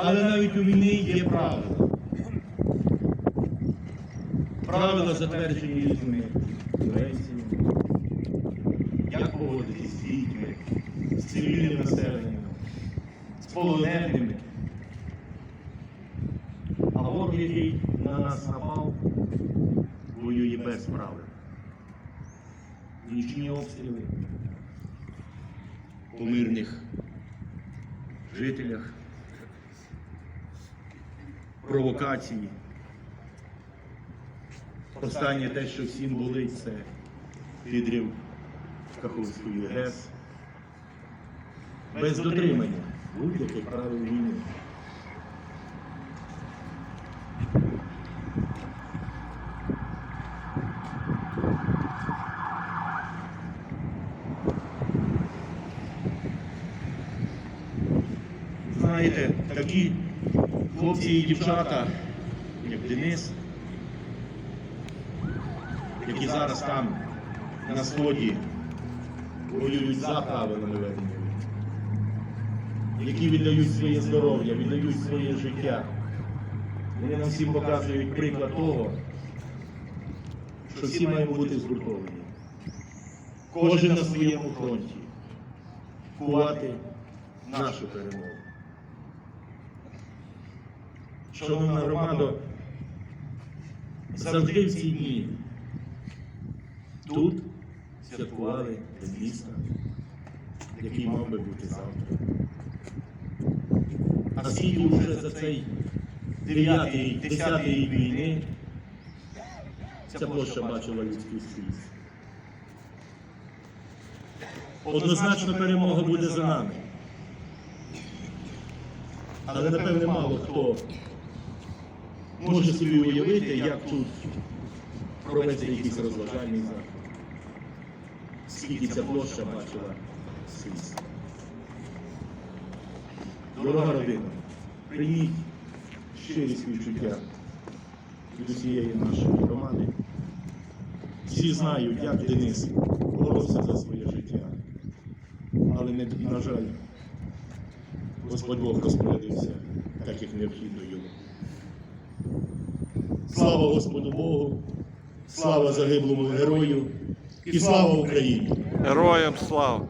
Але навіть у війні є правила. Правила затверджені різними конвенціями. Як поводитись з дітьми, з цивільним населенням, з полоненими. А ворог, який на нас напав, воює без правил. Нічні обстріли по мирних жителях, провокації. Останнє те, що всім болить, це підрив Каховської ГЕС. Без дотримання будь-яких правил війни. Знаєте, такі хлопці і дівчата, як Денис, які зараз там на сході воюють за правилами ведення, які віддають своє здоров'я, віддають своє життя. Вони нам всім показують приклад того, що всі маємо бути згуртовані. Кожен на своєму фронті. Кувати нашу перемогу. Шановна громада, завжди в ці дні тут святкували День міста, який мав би бути завтра. А скільки вже за цей дев'ятий рік, десятий рік війни ця площа бачила людський скрізь. Однозначно перемога буде за нами. Але напевне мало хто може собі уявити, як тут провести якийсь розважальний захід. Скільки ця площа бачила скрізь. Дорога родина, прийміть щирі співчуття від усієї нашої громади. Всі знають, як Денис боровся за своє життя. Але, не, на жаль, Господь Бог розпорядився, так як необхідно йому. Слава Господу Богу, слава загиблому герою і слава Україні! Героям слава!